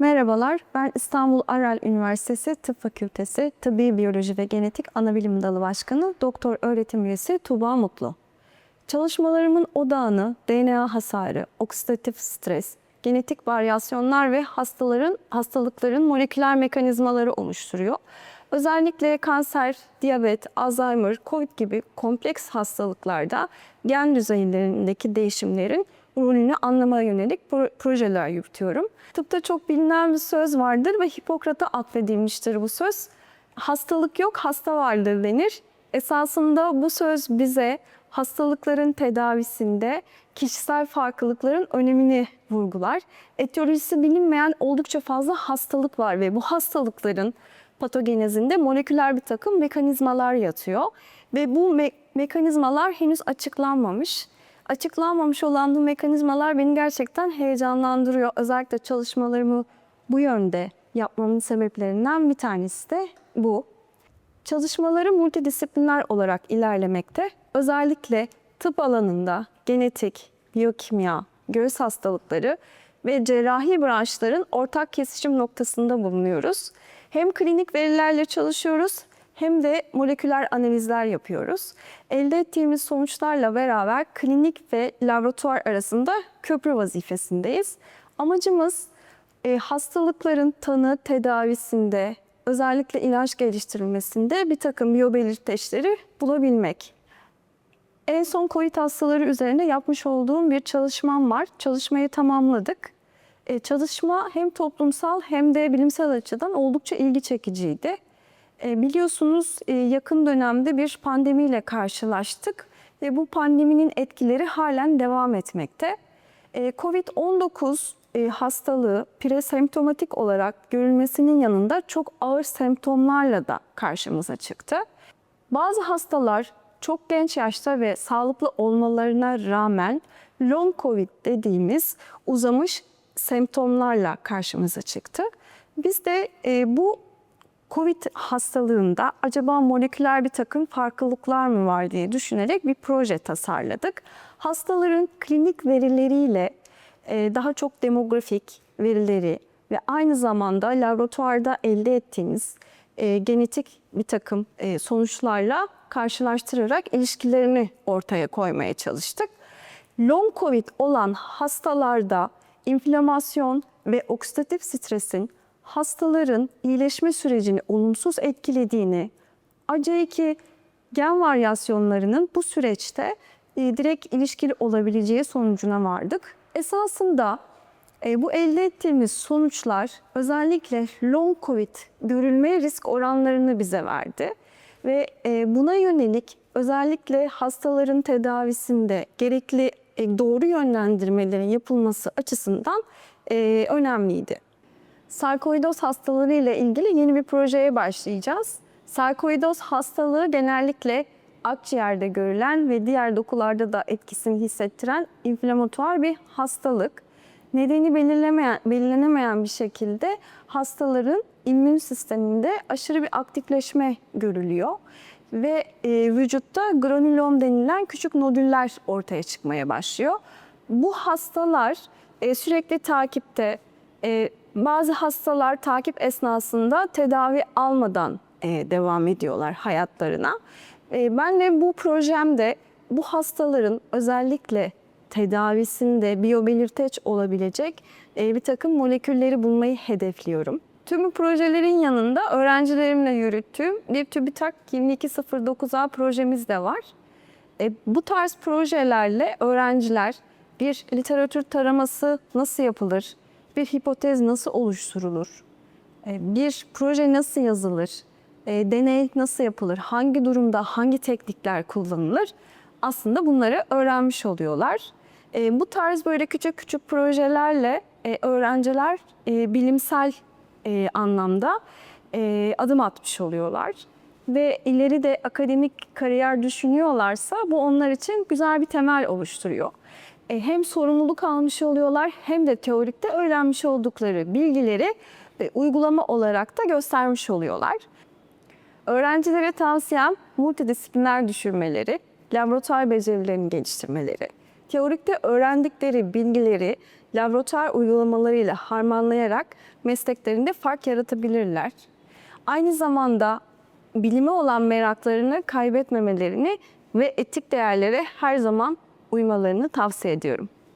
Merhabalar, ben İstanbul Aral Üniversitesi Tıp Fakültesi Tıbbi Biyoloji ve Genetik Anabilim Dalı Başkanı Doktor Öğretim Üyesi Tuğba Mutlu. Çalışmalarımın odağını DNA hasarı, oksidatif stres, genetik varyasyonlar ve hastaların hastalıkların moleküler mekanizmaları oluşturuyor. Özellikle kanser, diyabet, Alzheimer, COVID gibi kompleks hastalıklarda gen düzeylerindeki değişimlerin rolünü anlamaya yönelik pro- projeler yürütüyorum. Tıpta çok bilinen bir söz vardır ve Hipokrat'a atfedilmiştir bu söz. Hastalık yok, hasta vardır denir. Esasında bu söz bize hastalıkların tedavisinde kişisel farklılıkların önemini vurgular. Etiyolojisi bilinmeyen oldukça fazla hastalık var ve bu hastalıkların patogenezinde moleküler bir takım mekanizmalar yatıyor. Ve bu me- mekanizmalar henüz açıklanmamış. Açıklanmamış olan bu mekanizmalar beni gerçekten heyecanlandırıyor. Özellikle çalışmalarımı bu yönde yapmamın sebeplerinden bir tanesi de bu. Çalışmaları multidisipliner olarak ilerlemekte. Özellikle tıp alanında genetik, biyokimya, göğüs hastalıkları ve cerrahi branşların ortak kesişim noktasında bulunuyoruz. Hem klinik verilerle çalışıyoruz hem de moleküler analizler yapıyoruz. Elde ettiğimiz sonuçlarla beraber klinik ve laboratuvar arasında köprü vazifesindeyiz. Amacımız e, hastalıkların tanı, tedavisinde, özellikle ilaç geliştirilmesinde bir takım biyobelirteçleri bulabilmek. En son COVID hastaları üzerinde yapmış olduğum bir çalışmam var. Çalışmayı tamamladık. E, çalışma hem toplumsal hem de bilimsel açıdan oldukça ilgi çekiciydi. E, biliyorsunuz e, yakın dönemde bir pandemiyle karşılaştık ve bu pandeminin etkileri halen devam etmekte. E, Covid-19 e, hastalığı presemptomatik olarak görülmesinin yanında çok ağır semptomlarla da karşımıza çıktı. Bazı hastalar çok genç yaşta ve sağlıklı olmalarına rağmen long covid dediğimiz uzamış semptomlarla karşımıza çıktı. Biz de bu COVID hastalığında acaba moleküler bir takım farklılıklar mı var diye düşünerek bir proje tasarladık. Hastaların klinik verileriyle e, daha çok demografik verileri ve aynı zamanda laboratuvarda elde ettiğimiz e, genetik bir takım e, sonuçlarla karşılaştırarak ilişkilerini ortaya koymaya çalıştık. Long COVID olan hastalarda inflamasyon ve oksidatif stresin hastaların iyileşme sürecini olumsuz etkilediğini, ACE2 gen varyasyonlarının bu süreçte e, direkt ilişkili olabileceği sonucuna vardık. Esasında e, bu elde ettiğimiz sonuçlar özellikle long COVID görülme risk oranlarını bize verdi. Ve e, buna yönelik özellikle hastaların tedavisinde gerekli doğru yönlendirmelerin yapılması açısından önemliydi. Sarkoidoz hastalığı ile ilgili yeni bir projeye başlayacağız. Sarkoidoz hastalığı genellikle akciğerde görülen ve diğer dokularda da etkisini hissettiren inflamatuar bir hastalık. Nedeni belirlemeyen, belirlenemeyen bir şekilde hastaların immün sisteminde aşırı bir aktifleşme görülüyor ve e, vücutta granülom denilen küçük nodüller ortaya çıkmaya başlıyor. Bu hastalar e, sürekli takipte, e, bazı hastalar takip esnasında tedavi almadan e, devam ediyorlar hayatlarına. E, ben de bu projemde bu hastaların özellikle tedavisinde biyobelirteç olabilecek e, bir takım molekülleri bulmayı hedefliyorum. Tüm projelerin yanında öğrencilerimle yürüttüğüm DipTÜBİTAK 2209A projemiz de var. E, bu tarz projelerle öğrenciler bir literatür taraması nasıl yapılır, bir hipotez nasıl oluşturulur, e, bir proje nasıl yazılır, e, deney nasıl yapılır, hangi durumda hangi teknikler kullanılır aslında bunları öğrenmiş oluyorlar. E, bu tarz böyle küçük küçük projelerle öğrenciler bilimsel anlamda adım atmış oluyorlar. Ve ileride akademik kariyer düşünüyorlarsa bu onlar için güzel bir temel oluşturuyor. E, hem sorumluluk almış oluyorlar hem de teorikte öğrenmiş oldukları bilgileri e, uygulama olarak da göstermiş oluyorlar. Öğrencilere tavsiyem multidisipliner düşünmeleri, laboratuvar becerilerini geliştirmeleri, teorikte öğrendikleri bilgileri laboratuvar uygulamalarıyla harmanlayarak mesleklerinde fark yaratabilirler. Aynı zamanda bilime olan meraklarını kaybetmemelerini ve etik değerlere her zaman uymalarını tavsiye ediyorum.